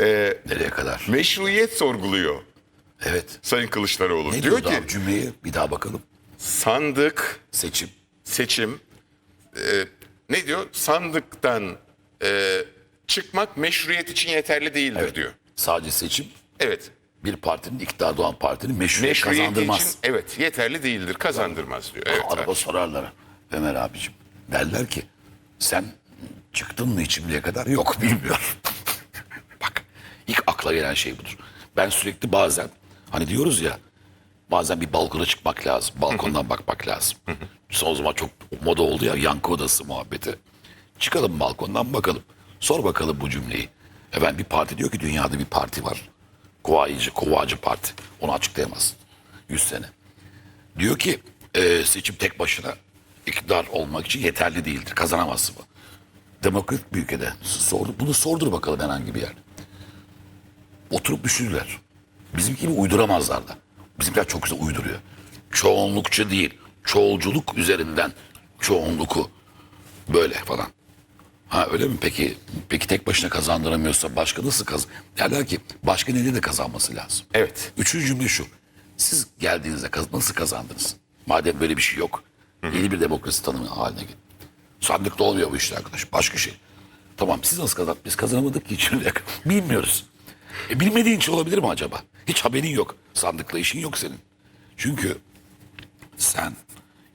Ee, Nereye kadar? meşruiyet sorguluyor Evet. Sayın Kılıçdaroğlu. Ne diyor diyor ki abi cümleyi? Bir daha bakalım. sandık Seçim. seçim e, ne diyor? Sandıktan e, çıkmak meşruiyet için yeterli değildir diyor. Sadece seçim Evet. bir partinin iktidarda olan partinin meşruiyet Meşruiyeti kazandırmaz. için evet yeterli değildir. Kazandırmaz diyor. Evet. Araba sorarlar. Ömer abicim. Derler ki sen çıktın mı içimliğe kadar? Yok bilmiyorum. Akla gelen şey budur. Ben sürekli bazen hani diyoruz ya bazen bir balkona çıkmak lazım. Balkondan bakmak lazım. Son zaman çok moda oldu ya yankı odası muhabbeti. Çıkalım balkondan bakalım. Sor bakalım bu cümleyi. Efendim bir parti diyor ki dünyada bir parti var. Kovayıcı, kovacı parti. Onu açıklayamazsın. 100 sene. Diyor ki e, seçim tek başına iktidar olmak için yeterli değildir. Kazanamazsın bu. Demokrat bir ülkede sordu, bunu sordur bakalım herhangi bir yerde. Oturup düşünürler. Bizimki gibi uyduramazlar da. Bizimkiler çok güzel uyduruyor. Çoğunlukçu değil. Çoğulculuk üzerinden çoğunluku böyle falan. Ha öyle mi? Peki peki tek başına kazandıramıyorsa başka nasıl kazan? Derler ki başka neyle de kazanması lazım. Evet. Üçüncü cümle şu. Siz geldiğinizde kaz- nasıl kazandınız? Madem böyle bir şey yok. Yeni bir demokrasi tanımı haline gelin. Sandıkta olmuyor bu işler arkadaş. Başka şey. Tamam siz nasıl kazandınız? Biz kazanamadık ki kadar. Bilmiyoruz. E, bilmediğin için olabilir mi acaba? Hiç haberin yok. Sandıkla işin yok senin. Çünkü sen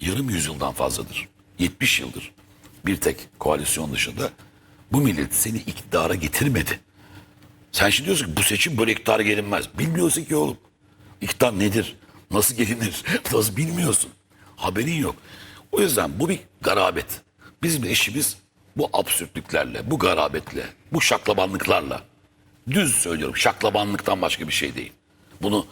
yarım yüzyıldan fazladır. 70 yıldır bir tek koalisyon dışında bu millet seni iktidara getirmedi. Sen şimdi diyorsun ki bu seçim böyle iktidara gelinmez. Bilmiyorsun ki oğlum. İktidar nedir? Nasıl gelinir? Nasıl bilmiyorsun. Haberin yok. O yüzden bu bir garabet. Bizim işimiz bu absürtlüklerle, bu garabetle, bu şaklabanlıklarla. Düz söylüyorum şaklabanlıktan başka bir şey değil. Bunu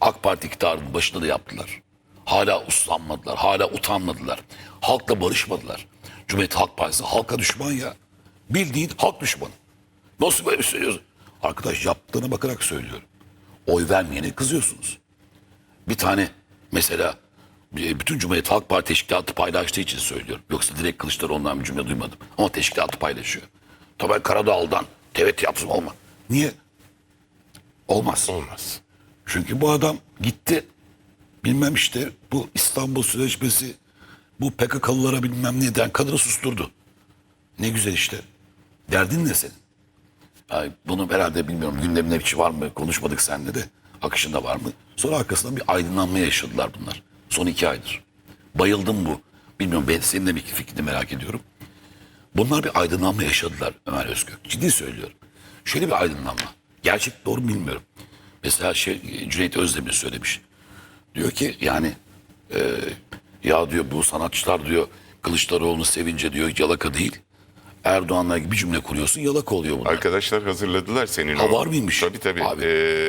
AK Parti iktidarının başında da yaptılar. Hala uslanmadılar, hala utanmadılar. Halkla barışmadılar. Cumhuriyet Halk Partisi halka düşman ya. Bildiğin halk düşmanı. Nasıl böyle söylüyorsun? Arkadaş yaptığına bakarak söylüyorum. Oy vermeyene kızıyorsunuz. Bir tane mesela e, bütün Cumhuriyet Halk Parti teşkilatı paylaştığı için söylüyorum. Yoksa direkt Kılıçdaroğlu'ndan bir cümle duymadım. Ama teşkilatı paylaşıyor. Tabii Karadağlı'dan tevet yapsın olma. Niye? Olmaz. Olmaz. Çünkü bu adam gitti. Bilmem işte bu İstanbul Sözleşmesi bu PKK'lılara bilmem neden kadını susturdu. Ne güzel işte. Derdin ne senin? Ay, bunu herhalde bilmiyorum gündeminde bir şey var mı konuşmadık seninle de akışında var mı? Sonra arkasından bir aydınlanma yaşadılar bunlar. Son iki aydır. Bayıldım bu. Bilmiyorum ben senin de bir fikrini merak ediyorum. Bunlar bir aydınlanma yaşadılar Ömer Özgök. Ciddi söylüyorum. Şöyle bir aydınlanma. Gerçek doğru mu bilmiyorum. Mesela şey, Cüneyt Özdemir söylemiş. Diyor ki yani e, ya diyor bu sanatçılar diyor Kılıçdaroğlu'nu sevince diyor yalaka değil. Erdoğan'la gibi bir cümle kuruyorsun yalaka oluyor bunlar. Arkadaşlar hazırladılar senin Ha, o. var mıymış? Tabii tabii. Abi. Ee,